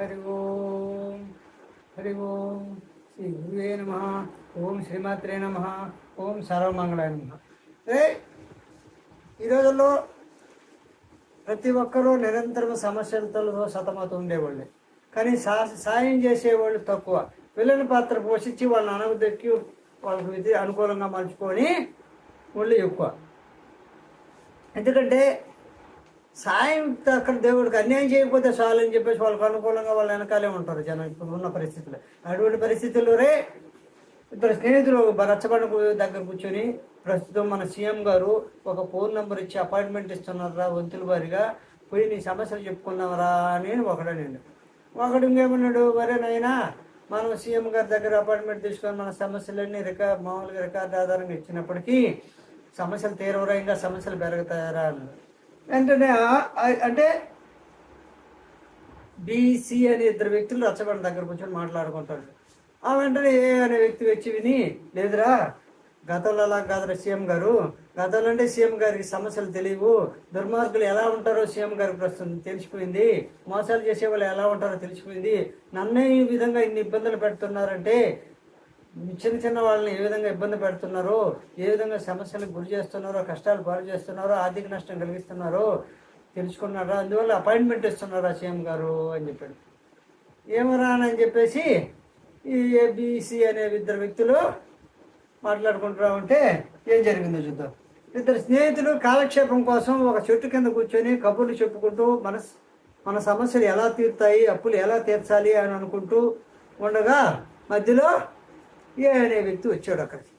హరి ఓం హరి ఓం. శ్రీ గురువే నమ. ఓం శ్రీమాత్రే నమ. ఓం సర్వమంగళాయ నమ. అదే ఈ రోజుల్లో ప్రతి ఒక్కరూ నిరంతరం సమస్యలతో సతమతం ఉండేవాళ్ళే. కానీ సా సాయం చేసేవాళ్ళు తక్కువ. పిల్లల పాత్ర పోషించి వాళ్ళని అనవదక్కి వాళ్ళకి అనుకూలంగా మలుచుకొని వాళ్ళు ఎక్కువ. ఎందుకంటే సాయం అక్కడ దేవుడికి అన్యాయం చేయకపోతే చాలు అని చెప్పేసి వాళ్ళకి అనుకూలంగా వాళ్ళు వెనకాలే ఉంటారు జనం ఇప్పుడు ఉన్న పరిస్థితులు. అటువంటి పరిస్థితుల్లో రే ఇద్దరు స్నేహితులు రచ్చబండ దగ్గర కూర్చొని ప్రస్తుతం మన సీఎం గారు ఒక ఫోన్ నెంబర్ ఇచ్చి అపాయింట్మెంట్ ఇస్తున్నారా వంతుల వారిగా పోయి నీ సమస్యలు చెప్పుకున్నావరా అని ఒకడనండి ఒకడు ఇంకేమన్నాడు వరే నైనా మనం సీఎం గారి దగ్గర అపాయింట్మెంట్ తీసుకొని మన సమస్యలన్నీ రికార్డ్ మామూలుగా రికార్డు ఆధారంగా ఇచ్చినప్పటికీ సమస్యలు తీరవరా ఇంకా సమస్యలు పెరుగుతాయరా అన్నాడు. వెంటనే అంటే బీసీ అనే ఇద్దరు వ్యక్తులు రచ్చబండ దగ్గర కూర్చొని మాట్లాడుకుంటారు. ఆ వెంటనే ఏ అనే వ్యక్తి వచ్చి విని లేదురా గతంలో అలా కాదురా సీఎం గారు. గతంలో అంటే సీఎం గారికి సమస్యలు తెలియవు. దుర్మార్గులు ఎలా ఉంటారో సీఎం గారికి ప్రస్తుతం తెలిసిపోయింది. మోసాలు చేసే వాళ్ళు ఎలా ఉంటారో తెలిసిపోయింది. నన్నే ఈ విధంగా ఇన్ని ఇబ్బందులు పెడుతున్నారంటే చిన్న చిన్న వాళ్ళని ఏ విధంగా ఇబ్బంది పెడుతున్నారో ఏ విధంగా సమస్యలకు గురి చేస్తున్నారో కష్టాలు పాలు చేస్తున్నారో ఆర్థిక నష్టం కలిగిస్తున్నారో తెలుసుకున్నారా? అందువల్ల అపాయింట్మెంట్ ఇస్తున్నారా సీఎం గారు అని చెప్పాడు. ఏమరా అని చెప్పేసి ఈ ఏబిసి అనే ఇద్దరు వ్యక్తులు మాట్లాడుకుంటా ఉంటే ఏం జరిగిందో చూద్దాం. ఇద్దరు స్నేహితులు కాలక్షేపం కోసం ఒక చెట్టు కింద కూర్చొని కబుర్లు చెప్పుకుంటూ మన మన సమస్యలు ఎలా తీరుతాయి అప్పులు ఎలా తీర్చాలి అని అనుకుంటూ ఉండగా మధ్యలో ఏ అనే వ్యక్తి వచ్చాడు అక్కడికి?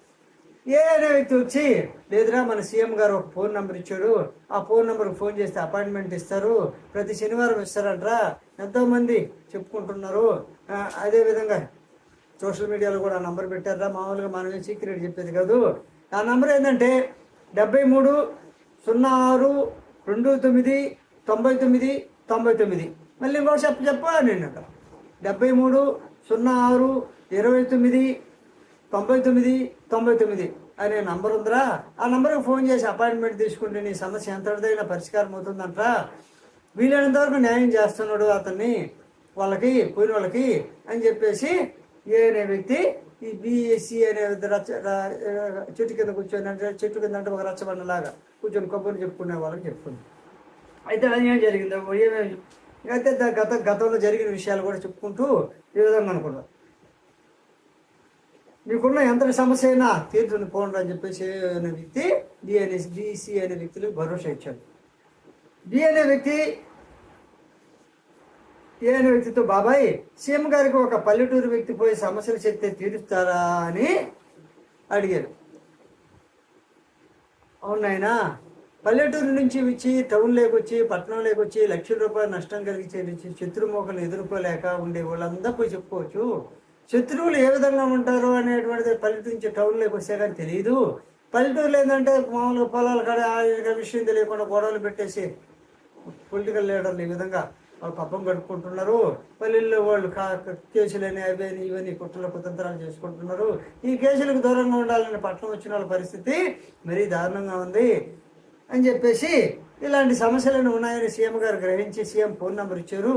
ఏ అనే వ్యక్తి వచ్చి లేదురా మన సీఎం గారు ఒక ఫోన్ నెంబర్ ఇచ్చాడు. ఆ ఫోన్ నెంబర్కి ఫోన్ చేస్తే అపాయింట్మెంట్ ఇస్తారు. ప్రతి శనివారం ఇస్తారంట్రా. ఎంతోమంది చెప్పుకుంటున్నారు. అదేవిధంగా సోషల్ మీడియాలో కూడా ఆ నంబర్ పెట్టారా మామూలుగా మనమే సీక్రెట్ చెప్పేది కాదు. ఆ నంబర్ ఏంటంటే డెబ్బై మూడు సున్నా ఆరు రెండు తొమ్మిది తొంభై తొమ్మిది తొంభై తొమ్మిది. మళ్ళీ ఇంకోటి చెప్ప చెప్ప నేను డెబ్బై మూడు సున్నా ఆరు ఇరవై తొమ్మిది తొంభై తొమ్మిది తొంభై తొమ్మిది. అనే నంబర్ ఉందిరా? ఆ నంబర్కి ఫోన్ చేసి అపాయింట్మెంట్ తీసుకుంటే నీ సమస్య ఎంతటిదైనా పరిష్కారం అవుతుందంట వీలైనంత వరకు న్యాయం చేస్తున్నాడు అతన్ని వాళ్ళకి పోయిన వాళ్ళకి అని చెప్పేసి ఏ అనే వ్యక్తి ఈ బీఎస్సీ అనే రచ్చ చెట్టు కింద కూర్చొని అంటే చెట్టు కింద అంటే ఒక రచ్చబండలాగా కూర్చొని కొబ్బరిని చెప్పుకునే వాళ్ళకి చెప్పుకుంది. అయితే అది ఏం జరిగిందో ఏమేమి అయితే దా- గత గతంలో జరిగిన విషయాలు కూడా చెప్పుకుంటూ ఈ విధంగా అనుకున్నాం నీకున్న ఎంత సమస్య అయినా తీర్చుని పోండి అని చెప్పేసి అనే వ్యక్తి డి అనే డిసి అనే వ్యక్తులు భరోసా ఇచ్చాడు డి అనే వ్యక్తి ఏ అనే వ్యక్తితో బాబాయ్ సీఎం గారికి ఒక పల్లెటూరు వ్యక్తి పోయి సమస్యలు చెప్తే తీరుస్తారా అని అడిగారు. అవునాయనా పల్లెటూరు నుంచి వచ్చి టౌన్లోకి వచ్చి పట్టణంలోకి వచ్చి లక్షల రూపాయలు నష్టం కలిగించే శత్రుమోకలు ఎదుర్కోలేక ఉండే వాళ్ళందరూ పోయి చెప్పుకోవచ్చు. శత్రువులు ఏ విధంగా ఉంటారు అనేటువంటిది పల్లెటూరు టౌన్లోకి వస్తే కానీ తెలియదు పల్లెటూరులో ఏంటంటే మామూలుగా పొలాల కాడ ఆ విషయం తెలియకుండా గొడవలు పెట్టేసి పొలిటికల్ లీడర్లు ఈ విధంగా వాళ్ళు పప్పం కట్టుకుంటున్నారు పల్లెల్లో వాళ్ళు కా కేసులని అవని ఇవన్నీ కుట్రల కుతంత్రాలు చేసుకుంటున్నారు. ఈ కేసులకు దూరంగా ఉండాలని పట్టణం వచ్చిన వాళ్ళ పరిస్థితి మరీ దారుణంగా ఉంది అని చెప్పేసి ఇలాంటి సమస్యలను ఉన్నాయని సీఎం గారు గ్రహించి సీఎం ఫోన్ నెంబర్ ఇచ్చారు.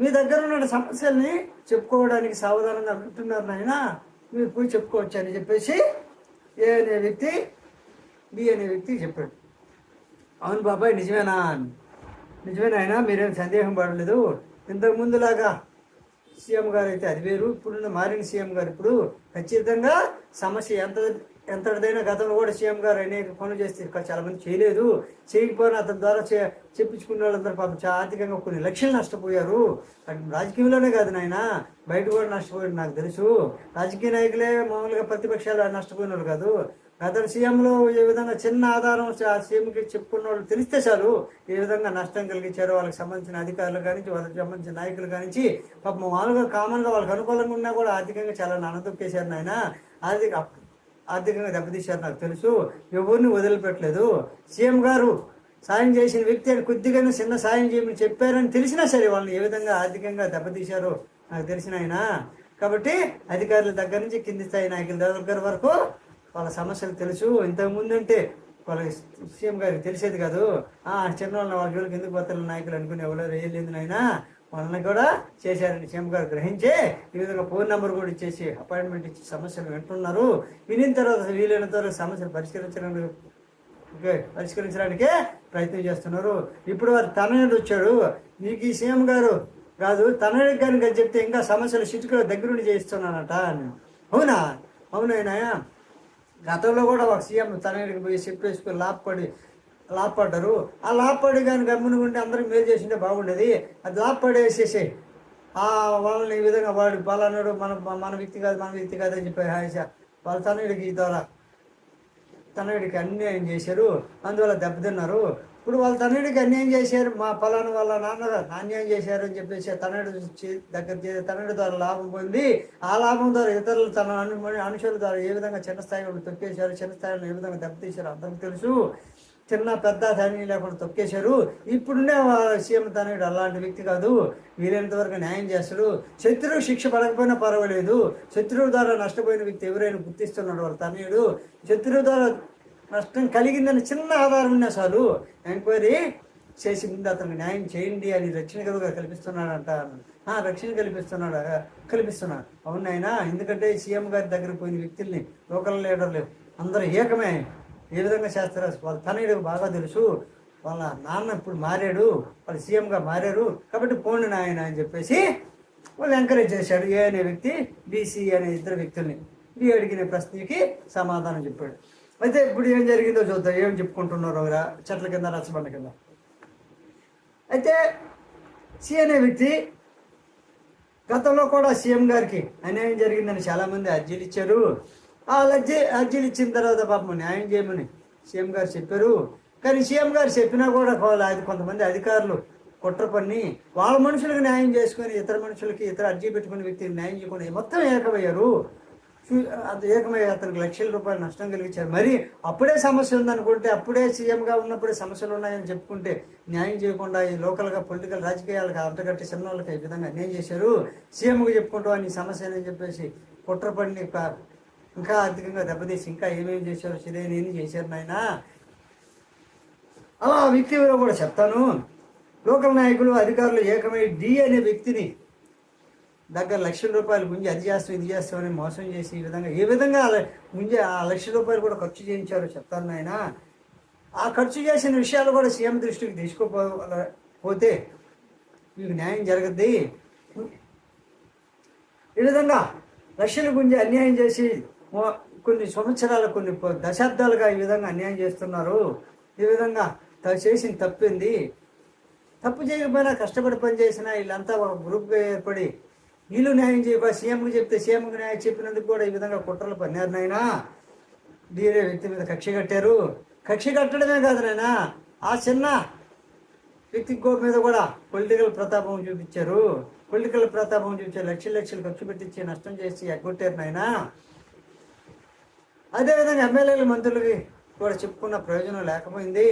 మీ దగ్గర ఉన్న సమస్యల్ని చెప్పుకోవడానికి సావధానంగా వింటున్నారు నాయన. మీరు పోయి చెప్పుకోవచ్చు అని చెప్పేసి ఏ అనే వ్యక్తి బి అనే వ్యక్తి చెప్పాడు. అవును బాబాయ్ నిజమేనా? నిజమేనా ఆయన మీరేం సందేహం పడలేదు. ఇంతకుముందులాగా సీఎం గారు అయితే అది వేరు. ఇప్పుడున్న మారిన సీఎం గారు ఇప్పుడు ఖచ్చితంగా సమస్య ఎంత ఎంతటిదైనా గతంలో కూడా సీఎం గారు అనేక పనులు చేస్తే చాలా మంది చేయలేదు. చేయకపోయినా అతని ద్వారా చే చెప్పించుకున్న వాళ్ళందరూ పాపం ఆర్థికంగా కొన్ని లక్షలు నష్టపోయారు. రాజకీయంలోనే కాదు నాయన. బయట కూడా నష్టపోయారు నాకు తెలుసు. రాజకీయ నాయకులే మామూలుగా ప్రతిపక్షాలు నష్టపోయిన వాళ్ళు కాదు. గత సీఎంలో ఏ విధంగా చిన్న ఆధారం ఆ సీఎంకి చెప్పుకున్న వాళ్ళు తెలిస్తే చాలు ఏ విధంగా నష్టం కలిగించారో వాళ్ళకి సంబంధించిన అధికారులు కానీ వాళ్ళకి సంబంధించిన నాయకులు కానీ పాపం మామూలుగా కామన్గా వాళ్ళకి అనుకూలంగా ఉన్నా కూడా ఆర్థికంగా చాలా నానదొక్కేశారు నాయన. ఆర్థిక ఆర్థికంగా దెబ్బతీశారు నాకు తెలుసు. ఎవరిని వదిలిపెట్టలేదు. సీఎం గారు సాయం చేసిన వ్యక్తి అని కొద్దిగానే చిన్న సాయం చేయమని చెప్పారని తెలిసినా సరే వాళ్ళని ఏ విధంగా ఆర్థికంగా దెబ్బతీశారో నాకు తెలిసిన ఆయన. కాబట్టి అధికారుల దగ్గర నుంచి కింది స్థాయి నాయకుల దగ్గర వరకు వాళ్ళ సమస్యలు తెలుసు. ఇంతకుముందు అంటే వాళ్ళ సీఎం గారికి తెలిసేది కాదు. ఆ చిన్న వాళ్ళ వాళ్ళ ఎందుకు పోతారు నాయకులు అనుకునే ఎవరు ఏం లేదు నాయన. వాళ్ళని కూడా చేశారని సీఎం గారు గ్రహించి ఈ విధంగా ఫోన్ నెంబర్ కూడా ఇచ్చేసి అపాయింట్మెంట్ ఇచ్చి సమస్యలు వింటున్నారు. వినిన తర్వాత వీలైనంత వరకు సమస్యలు పరిష్కరించడానికి ఓకే పరిష్కరించడానికే ప్రయత్నం చేస్తున్నారు. ఇప్పుడు వారు తనయుడు వచ్చాడు నీకు ఈ సీఎం గారు కాదు తనయుడికి కనుక చెప్తే ఇంకా సమస్యలు చిటుకులో దగ్గరుండి చేయిస్తున్నానట అని. అవునా? అవునైనా? గతంలో కూడా ఒక సీఎం తనయుడికి పోయి చెప్పేసుకుని లాభపడి లాభపడ్డారు. ఆ లాభపడి కానీ గమ్మునుకుంటే అందరికి మేలు చేసింటే బాగుండేది. అది లాపాడేసేసే ఆ వాళ్ళని ఈ విధంగా వాడు పలానాడు మన మన వ్యక్తి కాదు మన వ్యక్తి కాదు అని చెప్పి హాయిష వాళ్ళ తనయుడికి ద్వారా తనయుడికి అన్యాయం చేశారు. అందువల్ల దెబ్బతిన్నారు. ఇప్పుడు వాళ్ళ తనయుడికి అన్యాయం చేశారు. మా పలానా వాళ్ళ నాన్న అన్యాయం చేశారు అని చెప్పేసి తనయుడు చే- దగ్గర చేసే తనయుడి ద్వారా లాభం పొంది ఆ లాభం ద్వారా ఇతరులు తన అను అనుషుల ద్వారా ఏ విధంగా చిన్న స్థాయిలో తొక్కేశారు చిన్న స్థాయిలో ఏ విధంగా దెబ్బతీశారు అందరికీ తెలుసు. చిన్న పెద్ద ధాన్యం లేకుండా తొక్కేశారు. ఇప్పుడునే సీఎం తనయుడు అలాంటి వ్యక్తి కాదు. వీలైనంత వరకు న్యాయం చేస్తాడు. శత్రువు శిక్ష పడకపోయినా పర్వాలేదు. శత్రువు ద్వారా నష్టపోయిన వ్యక్తి ఎవరైనా గుర్తిస్తున్నాడు వాళ్ళ తనయుడు. శత్రువు ద్వారా నష్టం కలిగిందని చిన్న ఆధారం ఉన్నా చాలు. ఎంక్వైరీ చేసి ముందు అతనికి న్యాయం చేయండి అని రక్షణ కలుగా కల్పిస్తున్నాడంట. ఆ, రక్షణ కల్పిస్తున్నాడు? కల్పిస్తున్నాడు. అవునాయన ఎందుకంటే సీఎం గారి దగ్గర పోయిన వ్యక్తుల్ని లోకల్ లీడర్లు అందరూ ఏకమే. ఏ విధంగా చేస్తారో వాళ్ళ తనయుడు బాగా తెలుసు. వాళ్ళ నాన్న ఇప్పుడు మారాడు. వాళ్ళు సీఎంగా మారారు. కాబట్టి పోండి నాయన అని చెప్పేసి వాళ్ళు ఎంకరేజ్ చేశాడు. ఏ అనే వ్యక్తి బీసీ అనే ఇద్దరు వ్యక్తుల్ని. బి అడిగిన ప్రశ్నకి సమాధానం చెప్పాడు. అయితే ఇప్పుడు ఏం జరిగిందో చూద్దాం. ఏం చెప్పుకుంటున్నారు చెట్ల కింద రచ్చబండ కింద. అయితే సి అనే వ్యక్తి గతంలో కూడా సీఎం గారికి అన్యాయం జరిగిందని చాలామంది అర్జీలు ఇచ్చారు. ఆ అర్జీ అర్జీలు ఇచ్చిన తర్వాత పాపం న్యాయం చేయమని సీఎం గారు చెప్పారు. కానీ సీఎం గారు చెప్పినా కూడా అది కొంతమంది అధికారులు కుట్ర పన్ని వాళ్ళ మనుషులకు న్యాయం చేసుకొని ఇతర మనుషులకి ఇతర అర్జీ పెట్టుకునే వ్యక్తికి న్యాయం చేయకుండా మొత్తం ఏకమయ్యారు. చూ- ఏకమై అతనికి లక్షల రూపాయలు నష్టం కలిగించారు. మరి అప్పుడే సమస్య ఉందనుకుంటే అప్పుడే సీఎంగా ఉన్నప్పుడే సమస్యలు ఉన్నాయని చెప్పుకుంటే న్యాయం చేయకుండా ఈ లోకల్గా పొలిటికల్ రాజకీయాలకు అంతకట్టి చిన్న వాళ్ళకి ఈ విధంగా అన్యాయం చేశారు. సీఎంగా చెప్పుకుంటాం అని సమస్య అని చెప్పేసి కుట్ర పడిని ఇంకా అధికంగా దెబ్బతీసి ఇంకా ఏమేమి చేశారు సిరేని చేశారు నాయన? అలా ఆ వ్యక్తి ఎవరో కూడా చెప్తాను. లోకల్ నాయకులు అధికారులు ఏకమై డి అనే వ్యక్తిని దగ్గర లక్షల రూపాయలు గుంజి అది చేస్తాం ఇది చేస్తామని మోసం చేసి ఈ విధంగా ఏ విధంగా అలా ఆ లక్ష రూపాయలు కూడా ఖర్చు చేయించారో చెప్తాను నాయన. ఆ ఖర్చు చేసిన విషయాలు కూడా సీఎం దృష్టికి తీసుకోపోతే మీకు న్యాయం జరగద్ది. ఈ విధంగా లక్షలు గుంజి అన్యాయం చేసి కొన్ని సంవత్సరాలు కొన్ని దశాబ్దాలుగా ఈ విధంగా అన్యాయం చేస్తున్నారు. ఈ విధంగా త- చేసిన తప్పింది? తప్పు చేయకపోయినా కష్టపడి పని చేసిన వీళ్ళంతా ఒక గ్రూప్గా ఏర్పడి వీళ్ళు న్యాయం చేయక సీఎంకి చెప్తే సీఎంకి న్యాయం చెప్పినందుకు కూడా ఈ విధంగా కుట్రలు పన్నారు నాయనా. డీరే వ్యక్తి మీద కక్ష కట్టారు. కక్ష కట్టడమే కాదు నాయన ఆ చిన్న వ్యక్తి గో మీద కూడా పొలిటికల్ ప్రతాపం చూపించారు. పొలిటికల్ ప్రతాపం చూపించారు లక్షలు లక్షలు ఖర్చు పెట్టించి నష్టం చేసి ఎగ్గొట్టారు నాయనా. అదేవిధంగా ఎమ్మెల్యేలు మంత్రులకి కూడా చెప్పుకున్న ప్రయోజనం లేకపోయింది.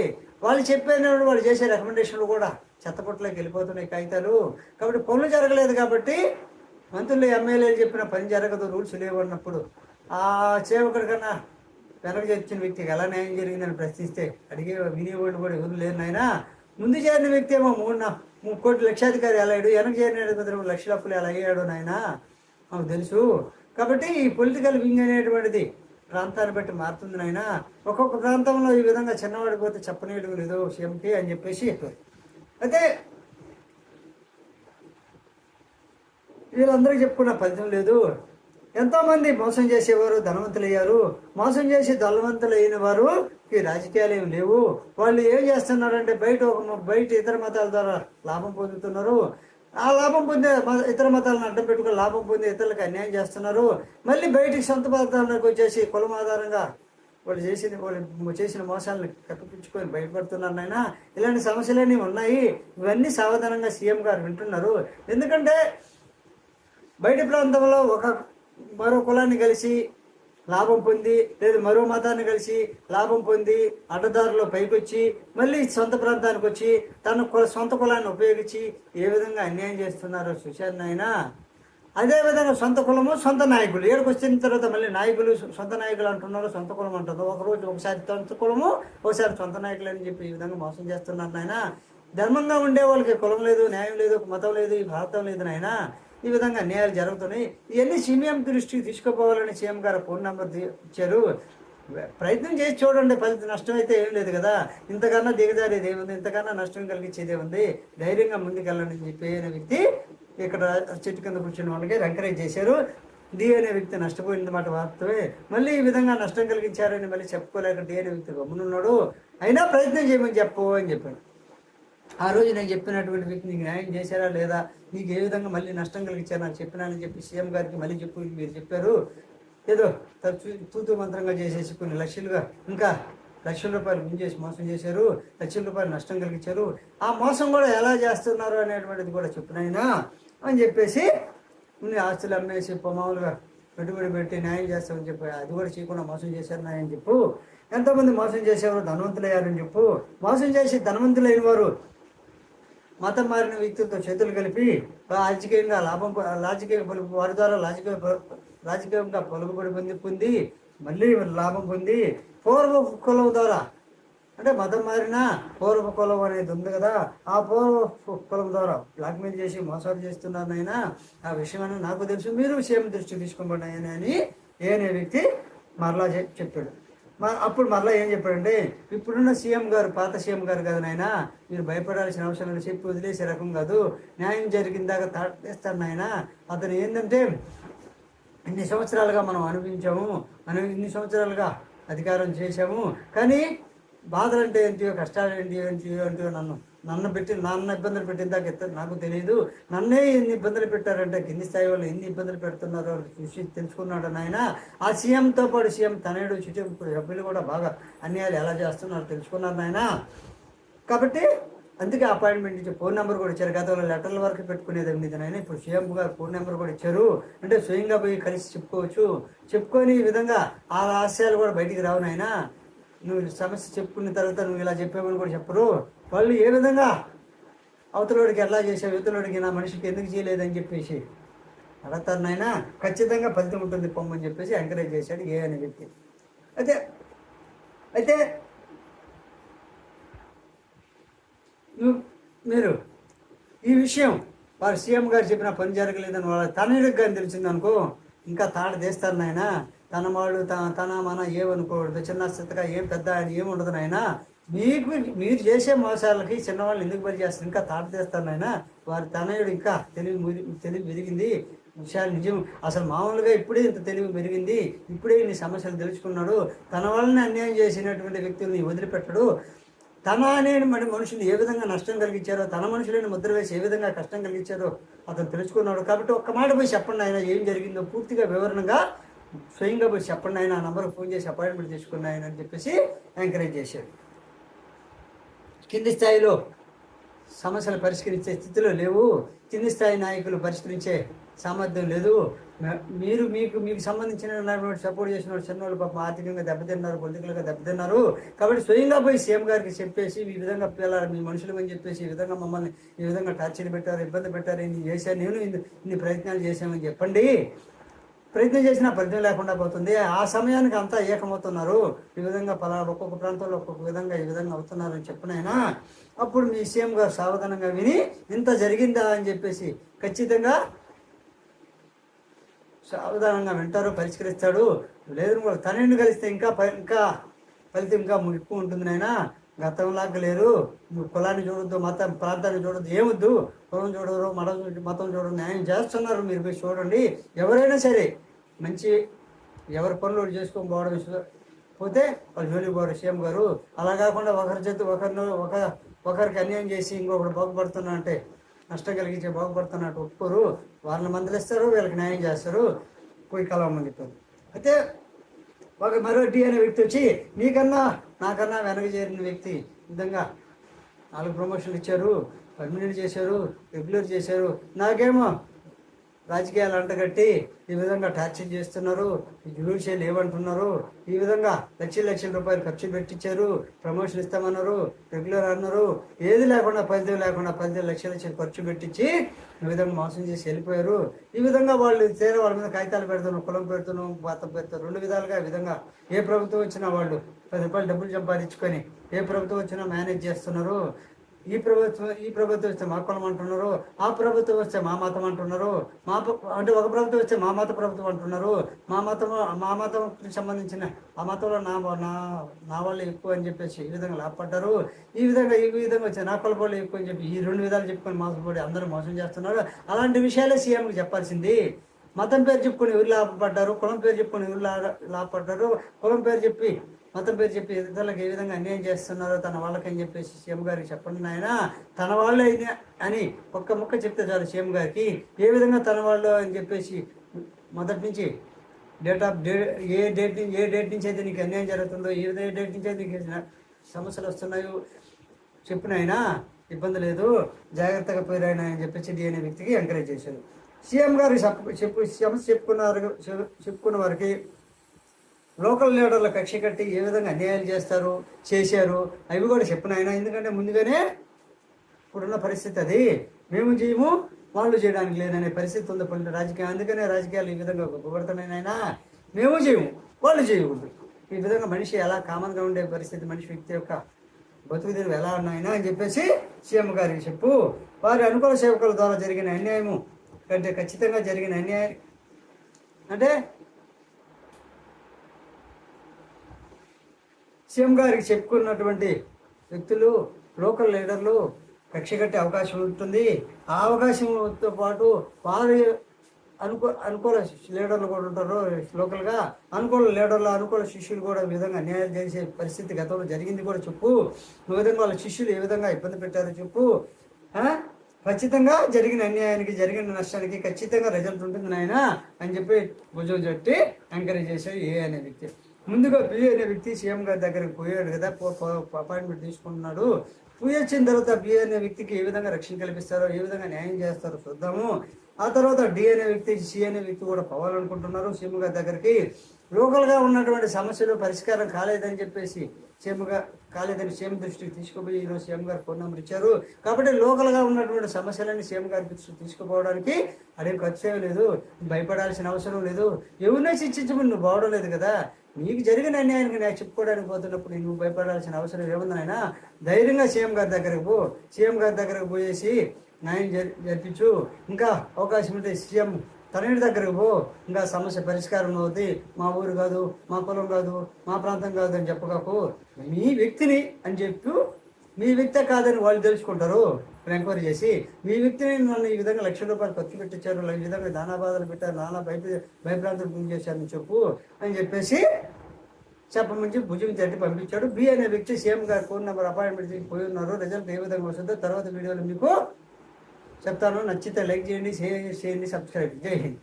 వాళ్ళు చెప్పిన వాళ్ళు చేసే రికమెండేషన్లు కూడా చెత్తపుట్లోకి వెళ్ళిపోతున్నాయి కాగితాలు. కాబట్టి పనులు జరగలేదు కాబట్టి మంత్రులు ఎమ్మెల్యేలు చెప్పిన పని జరగదు రూల్స్ లేవన్నప్పుడు ఆ సేవకుడి కన్నా వెనక చేర్చిన వ్యక్తికి ఎలా న్యాయం జరిగిందని ప్రశ్నిస్తే అడిగే వినేవాళ్ళు కూడా ఎవరు లేరు నాయన. ముందు చేరిన వ్యక్తి ఏమో మూడు మూడు కోట్ల లక్షాధికారి ఎలా అయ్యాడు వెనక చేరిన మూడు లక్షల అప్పులు ఎలా అయ్యాడు నాయన? మాకు తెలుసు. కాబట్టి ఈ పొలిటికల్ వింగ్ అనేటువంటిది ప్రాంతాన్ని బట్టి మారుతుంది నాయన. ఒక్కొక్క ప్రాంతంలో ఈ విధంగా చిన్నవాడి పోతే చెప్పనీయడం లేదు సీఎంకి అని చెప్పేసి అయితే వీళ్ళందరికీ చెప్పుకున్న ఫలితం లేదు. ఎంతోమంది మోసం చేసేవారు ధనవంతులు అయ్యారు మోసం చేసి ధనవంతులు అయిన వారు ఈ రాజకీయాలు ఏమి లేవు. వాళ్ళు ఏం చేస్తున్నారంటే బయట ఒక బయట ఇతర మతాల ద్వారా లాభం పొందుతున్నారు. ఆ లాభం పొందే ఇతర మతాలను అడ్డం పెట్టుకుని లాభం పొందే ఇతరులకు అన్యాయం చేస్తున్నారు. మళ్ళీ బయటికి సొంత పదార్థాలకు వచ్చేసి కులం ఆధారంగా వాళ్ళు చేసిన వాళ్ళు చేసిన మోసాలను కప్పించుకొని బయటపడుతున్నారు నాయన. ఇలాంటి సమస్యలన్నీ ఉన్నాయి. ఇవన్నీ సావధానంగా సీఎం గారు వింటున్నారు. ఎందుకంటే బయట ప్రాంతంలో ఒక మరో కులాన్ని కలిసి లాభం పొంది లేదా మరో మతాన్ని కలిసి లాభం పొంది అడ్డదారులో పైకొచ్చి మళ్ళీ సొంత ప్రాంతానికి వచ్చి తన సొంత కులాన్ని ఉపయోగించి ఏ విధంగా అన్యాయం చేస్తున్నారో చూశాను నాయన. అదే విధంగా సొంత కులము సొంత నాయకులు. ఏడుకు వచ్చిన తర్వాత మళ్ళీ నాయకులు సొంత నాయకులు అంటున్నారు సొంత కులం అంటారు ఒకరోజు ఒకసారి సొంత కులము ఒకసారి సొంత నాయకులు అని చెప్పి ఈ విధంగా మోసం చేస్తున్నారు నాయన. ధర్మంగా ఉండే వాళ్ళకి కులం లేదు న్యాయం లేదు మతం లేదు ఈ భారతం లేదు నాయన. ఈ విధంగా అన్యాయాలు జరుగుతున్నాయి. ఇవన్నీ సీఎం దృష్టికి తీసుకుపోవాలని సీఎం గారు ఫోన్ నెంబర్ ఇచ్చారు. ప్రయత్నం చేసి చూడండి ఫలిత నష్టం అయితే ఏం లేదు కదా. ఇంతకన్నా దిగజారేది ఏముంది? ఇంతకన్నా నష్టం కలిగించేది ఏముంది? ధైర్యంగా ముందుకెళ్ళండి అని చెప్పి అనే వ్యక్తి ఇక్కడ చెట్టు కింద కూర్చున్న వాళ్ళకి ఎంకరేజ్ చేశారు. డి అనే వ్యక్తి నష్టపోయింది మాట వాస్తవే మళ్ళీ ఈ విధంగా నష్టం కలిగించారని మళ్ళీ చెప్పుకోలేక డి అనే వ్యక్తి గమ్మునున్నాడు. అయినా ప్రయత్నం చేయమని చెప్పు అని చెప్పాడు. ఆ రోజు నేను చెప్పినటువంటి వ్యక్తి నీకు న్యాయం చేశారా లేదా? నీకు ఏ విధంగా మళ్ళీ నష్టం కలిగించారు? నాకు చెప్పినానని చెప్పి సీఎం గారికి మళ్ళీ చెప్పు మీరు చెప్పారు. ఏదో తూతు మంత్రంగా చేసేసి కొన్ని లక్షలుగా ఇంకా లక్షల రూపాయలు ముంచేసి మోసం చేశారు లక్షల రూపాయలు నష్టం కలిగించారు. ఆ మోసం కూడా ఎలా చేస్తున్నారు అనేటువంటిది కూడా చెప్పినాయినా అని చెప్పేసి నీ ఆస్తులు అమ్మేసి మామూలుగా పెట్టుబడి పెట్టి న్యాయం చేస్తామని చెప్పి. అది కూడా చేయకుండా మోసం చేశారు నాయని చెప్పు. ఎంతోమంది మోసం చేసేవారు ధనవంతులయ్యారని చెప్పు. మోసం చేసి ధనవంతులైన వారు మతం మారిన వ్యక్తులతో చేతులు కలిపి రాజకీయంగా లాభం రాజకీయ పలుపు వారి ద్వారా రాజకీయ రాజకీయంగా పలుకుబడి పొంది పొంది మళ్ళీ లాభం పొంది పూర్వ కులం ద్వారా అంటే మతం మారిన పూర్వ కులం అనేది ఉంది కదా ఆ పూర్వ కులం ద్వారా బ్లాక్మెయిల్ చేసి మోసాలు చేస్తున్నారు నాయన ఆ విషయం అని నాకు తెలుసు మీరు సీఎం దృష్టి తీసుకోబడి అని ఏనే వ్యక్తి మరలా చెప్పాడు. అప్పుడు మరలా ఏం చెప్పాడంటే ఇప్పుడున్న సీఎం గారు పాత సీఎం గారు కదా నాయన మీరు భయపడాల్సిన అవసరం లేదు చెప్పి వదిలేసే రకం కాదు. న్యాయం జరిగిందాక తాటేస్తాడు నాయన. అతను ఏంటంటే ఇన్ని సంవత్సరాలుగా మనం అనుభవించాము మనం ఇన్ని సంవత్సరాలుగా అధికారం చేశాము కానీ బాధలు అంటే ఏంటియో కష్టాలు ఏంటి ఏంటియో ఏంటియో నన్ను నన్ను పెట్టి నన్ను ఇబ్బందులు పెట్టిందాక నాకు తెలియదు నన్నే ఎన్ని ఇబ్బందులు పెట్టారంటే కింది స్థాయి వాళ్ళు ఎన్ని ఇబ్బందులు పెడుతున్నారో చూసి తెలుసుకున్నాడు నాయన. ఆ సీఎంతో పాటు సీఎం తనేడు చుట్టూ సభ్యులు కూడా బాగా అన్యాయాలు ఎలా చేస్తున్నారో తెలుసుకున్నారు నాయన. కాబట్టి అందుకే అపాయింట్మెంట్ ఇచ్చి ఫోన్ నెంబర్ కూడా ఇచ్చారు. గతంలో లెటర్ల వరకు పెట్టుకునేది ఉండేది నాయన? ఇప్పుడు సీఎం గారు ఫోన్ నెంబర్ కూడా ఇచ్చారు. అంటే స్వయంగా పోయి కలిసి చెప్పుకోవచ్చు. చెప్పుకొని ఈ విధంగా ఆ రహస్యాలు కూడా బయటికి రావు నాయన. నువ్వు సమస్య చెప్పుకున్న తర్వాత నువ్వు ఇలా చెప్పావని కూడా చెప్పరు. వాళ్ళు ఏ విధంగా అవతలోడికి ఎలా చేశావు ఇవతలోడికి నా మనిషికి ఎందుకు చేయలేదని చెప్పేసి అడతారు నాయన. ఖచ్చితంగా ఫలితం ఉంటుంది పొమ్మని చెప్పేసి ఎంకరేజ్ చేశాడు ఏ అనే వ్యక్తి. అయితే అయితే మీరు ఈ విషయం వారు సీఎం గారు చెప్పిన పని జరగలేదని వాళ్ళ తనయుడికి కానీ తెలిసిందనుకో ఇంకా తాడ తీస్తారు నాయన. తన వాళ్ళు తన తన మన ఏమనుకోకూడదు చిన్న స్థితిగా ఏం పెద్ద అని ఏముండదు ఉండదు నాయన. మీకు మీరు చేసే మోసాలకి చిన్నవాళ్ళు ఎందుకు పని చేస్తారు? ఇంకా తాట తీస్తారు నాయన. వారి తనయుడు ఇంకా తెలివి తెలివి పెరిగింది. విషయాలు నిజం. అసలు మామూలుగా ఇప్పుడే ఇంత తెలివి పెరిగింది. ఇప్పుడే ఇన్ని సమస్యలు తెలుసుకున్నాడు. తన వలన అన్యాయం చేసినటువంటి వ్యక్తుల్ని వదిలిపెట్టడు. తన అనే మరి మనుషులు ఏ విధంగా నష్టం కలిగించారో తన మనుషులని ముద్ర వేసి ఏ విధంగా కష్టం కలిగించారో అతను తెలుసుకున్నాడు. కాబట్టి ఒక్క మాట పోయి చెప్పండి ఆయన ఏం జరిగిందో పూర్తిగా వివరణగా స్వయంగా పోయి చెప్పండి ఆయన ఆ నంబర్కి ఫోన్ చేసి అపాయింట్మెంట్ తీసుకున్నాయని అని చెప్పేసి ఎంకరేజ్ చేశాడు. కింది స్థాయిలో సమస్యలు పరిష్కరించే స్థితిలో లేవు. కింది స్థాయి నాయకులు పరిష్కరించే సామర్థ్యం లేదు. మీరు మీకు మీకు సంబంధించిన సపోర్ట్ చేసిన చిన్నవాళ్ళు పాపం ఆర్థికంగా దెబ్బతిన్నారు పొలిటికల్గా దెబ్బతిన్నారు. కాబట్టి స్వయంగా పోయి సీఎం గారికి చెప్పేసి ఈ విధంగా పిల్లలు మీ మనుషులు అని చెప్పేసి ఈ విధంగా మమ్మల్ని ఈ విధంగా టార్చర్ పెట్టారు ఇబ్బంది పెట్టారు ఇన్ని చేశాను నేను ఇన్ని ప్రయత్నాలు చేశామని చెప్పండి. ప్రయత్నం చేసినా ఫలితం లేకుండా పోతుంది. ఆ సమయానికి అంతా ఏకమవుతున్నారు. ఈ విధంగా పలా ఒక్కొక్క ప్రాంతంలో ఒక్కొక్క విధంగా ఈ విధంగా అవుతున్నారని చెప్పినైనా అప్పుడు మీ సీఎం గారు సావధానంగా విని ఇంత జరిగిందా? అని చెప్పేసి ఖచ్చితంగా సావధానంగా వింటారు పరిష్కరిస్తాడు. లేదు కూడా తనని కలిస్తే ఇంకా ఇంకా ఫలితం ఇంకా ఎక్కువ ఉంటుంది నాయన. గతంలాగా లేరు. కులాన్ని చూడొద్దు మతం ప్రాంతాన్ని చూడొద్దు ఏమొద్దు. కులం చూడరు మతం మతం చూడరు న్యాయం చేస్తున్నారు మీరు మీరు చూడండి. ఎవరైనా సరే మంచి ఎవరి పనులు చేసుకొని పోవడం పోతే వాళ్ళు జోలికి పోరు. సీఎం గారు అలా కాకుండా ఒకరి చేతి ఒకరిని ఒక ఒకరికి అన్యాయం చేసి ఇంకొకరు బాగుపడుతున్నా అంటే నష్టం కలిగించే బాగుపడుతున్నట్టు ఒప్పుకోరు. వాళ్ళని మందలిస్తారు వీళ్ళకి న్యాయం చేస్తారు. పోయి కలవమని చెప్పారు. అయితే ఒక మరో డి అనే వ్యక్తి వచ్చి నీకన్నా నాకన్నా వెనక చేరిన వ్యక్తి విధంగా నాలుగు ప్రమోషన్లు ఇచ్చారు. పర్మనెంట్ చేశారు రెగ్యులర్ చేశారు. నాకేమో రాజకీయాలు అంటగట్టి ఈ విధంగా టార్చర్ చేస్తున్నారు జ్యుడిషియల్ ఏమంటున్నారు ఈ విధంగా లక్షల లక్షల రూపాయలు ఖర్చు పెట్టించారు ప్రమోషన్ ఇస్తామన్నారు రెగ్యులర్ అన్నారు. ఏది లేకుండా ఫలితం లేకుండా పదిహేను లక్షల లక్షలు ఖర్చు పెట్టించి ఈ విధంగా మోసం చేసి వెళ్ళిపోయారు. ఈ విధంగా వాళ్ళు చేరే వాళ్ళ మీద కాగితాలు పెడుతున్నాం కులం పెడుతున్నాం పాతం పెడుతున్నాం రెండు విధాలుగా ఈ విధంగా ఏ ప్రభుత్వం వచ్చినా వాళ్ళు పది రూపాయలు డబ్బులు సంపాదించుకొని ఏ ప్రభుత్వం వచ్చినా మేనేజ్ చేస్తున్నారు. ఈ ప్రభుత్వం ఈ ప్రభుత్వం వస్తే మా కులం అంటున్నారు ఆ ప్రభుత్వం వస్తే మా మతం అంటున్నారు మా అంటే ఒక ప్రభుత్వం వస్తే మా మత ప్రభుత్వం అంటున్నారు మా మతం మా మతంకి సంబంధించిన ఆ మతంలో నా నా నా వాళ్ళు ఎక్కువ అని చెప్పేసి ఈ విధంగా లాభపడ్డారు. ఈ విధంగా ఈ విధంగా వచ్చే నా కుల వాళ్ళు ఎక్కువ అని చెప్పి ఈ రెండు విధాలు చెప్పుకొని మోసపోయి అందరూ మోసం చేస్తున్నారు. అలాంటి విషయాలే సీఎంకి చెప్పాల్సింది. మతం పేరు చెప్పుకొని ఎవరు లాభపడ్డారు కులం పేరు చెప్పుకొని ఎవరు లాభపడ్డారు కులం పేరు చెప్పి మతం పేరు చెప్పి ఇతరులకు ఏ విధంగా అన్యాయం చేస్తున్నారో తన వాళ్ళకని చెప్పేసి సీఎం గారికి చెప్పండి నాయన. తన వాళ్ళే అని ఒక్క ముక్క చెప్తే చాలు సీఎం గారికి. ఏ విధంగా తన వాళ్ళు అని చెప్పేసి మొదటి నుంచి డేట్ ఆఫ్ డే ఏ డేట్ ఏ డేట్ నుంచి అయితే నీకు అన్యాయం జరుగుతుందో ఏ డేట్ నుంచి అయితే నీకు సమస్యలు వస్తున్నాయో చెప్పినాయన ఇబ్బంది లేదు. జాగ్రత్తగా పోయిరాయన అని చెప్పేసి డిఎన్ఏ అనే వ్యక్తికి ఎంకరేజ్ చేశారు. సీఎం గారు చెప్పు చెప్పు సమస్య చెప్పుకున్నారు చెప్పుకున్న వారికి లోకల్ లీడర్ల కక్ష కట్టి ఏ విధంగా అన్యాయాలు చేస్తారు చేశారు అవి కూడా చెప్పినాయన ఎందుకంటే ముందుగానే ఇప్పుడున్న పరిస్థితి అది. మేము చేయము వాళ్ళు చేయడానికి లేదనే పరిస్థితి ఉంది పల్లె రాజకీయం అందుకనే రాజకీయాలు ఈ విధంగా గొప్పపడుతున్నాయినా మేము చేయము వాళ్ళు చేయకూడదు. ఈ విధంగా మనిషి ఎలా కామన్గా ఉండే పరిస్థితి మనిషి వ్యక్తి యొక్క బతుకు తెరువు ఎలా ఉన్నాయినా అని చెప్పేసి సీఎం గారికి చెప్పు. వారి అనుకూల సేవకుల ద్వారా జరిగిన అన్యాయము కంటే ఖచ్చితంగా జరిగిన అన్యాయం అంటే సీఎం గారికి చెప్పుకున్నటువంటి వ్యక్తులు లోకల్ లీడర్లు కక్ష కట్టే అవకాశం ఉంటుంది. ఆ అవకాశంతో పాటు వారి అనుకూ అనుకూల లీడర్లు కూడా ఉంటారు లోకల్గా. అనుకూల లీడర్లు అనుకూల శిష్యులు కూడా ఈ విధంగా న్యాయం చేసే పరిస్థితి గతంలో జరిగింది కూడా చెప్పు. ఈ విధంగా వాళ్ళ శిష్యులు ఏ విధంగా ఇబ్బంది పెట్టారో చెప్పు. ఖచ్చితంగా జరిగిన అన్యాయానికి జరిగిన నష్టానికి ఖచ్చితంగా రిజల్ట్ ఉంటుంది నాయన అని చెప్పి భుజం చెట్టి ఎంకరేజ్ చేశాడు ఏ అనే వ్యక్తి. ముందుగా బి అనే వ్యక్తి సీఎం గారి దగ్గరికి పోయాడు కదా. అపాయింట్మెంట్ తీసుకుంటున్నాడు. పోయి వచ్చిన తర్వాత బి అనే వ్యక్తికి ఏ విధంగా రక్షణ కల్పిస్తారో ఏ విధంగా న్యాయం చేస్తారో చూద్దాము. ఆ తర్వాత డి అనే వ్యక్తి సి అనే వ్యక్తి కూడా పోవాలనుకుంటున్నారు సీఎం గారి దగ్గరికి. లోకల్గా ఉన్నటువంటి సమస్యలు పరిష్కారం కాలేదని చెప్పేసి సీఎం కాలేదని సీఎం దృష్టికి తీసుకుపోయి ఈరోజు సీఎం గారు ఫోన్ నెంబర్ ఇచ్చారు. కాబట్టి లోకల్గా ఉన్నటువంటి సమస్యలని సీఎం గారి దృష్టికి తీసుకుపోవడానికి అదే ఖర్చు ఏమీ లేదు. భయపడాల్సిన అవసరం లేదు. ఎవరినో శిక్షించమని నువ్వు బావడం లేదు కదా. నీకు జరిగిన అన్యాయానికి నేను చెప్పుకోవడానికి పోతున్నప్పుడు నువ్వు భయపడాల్సిన అవసరం ఏముందనైనా ధైర్యంగా సీఎం గారి దగ్గరకు పో. సీఎం గారి దగ్గరకు పోయేసి న్యాయం జరిపించు. ఇంకా అవకాశం ఉంటే సీఎం తనయుడి దగ్గరకు పో. ఇంకా సమస్య పరిష్కారం అవుతుంది మా ఊరు కాదు మా పొలం కాదు మా ప్రాంతం కాదు అని చెప్పకకు మీ వ్యక్తిని అని చెప్పు. మీ వ్యక్తే కాదని వాళ్ళు తెలుసుకుంటారు ఎంక్వైరీ చేసి మీ వ్యక్తిని నన్ను ఈ విధంగా లక్ష రూపాయలు ఖర్చు పెట్టించారు ఈ విధంగా నానా బాధలు పెట్టారు నానా భయ భయభ్రాంతులు గురి చేశారని చెప్పు అని చెప్పేసి చెప్పమని భుజం తట్టి పంపించాడు. బి అనే వ్యక్తి సీఎం గారు ఫోన్ నెంబర్ అపాయింట్మెంట్ పోయి ఉన్నారు. రిజల్ట్ ఏ విధంగా వస్తుందో తర్వాత వీడియోలో మీకు చెప్తాను. నచ్చితే లైక్ చేయండి షేర్ చేయండి సబ్స్క్రైబ్. జై హింద్.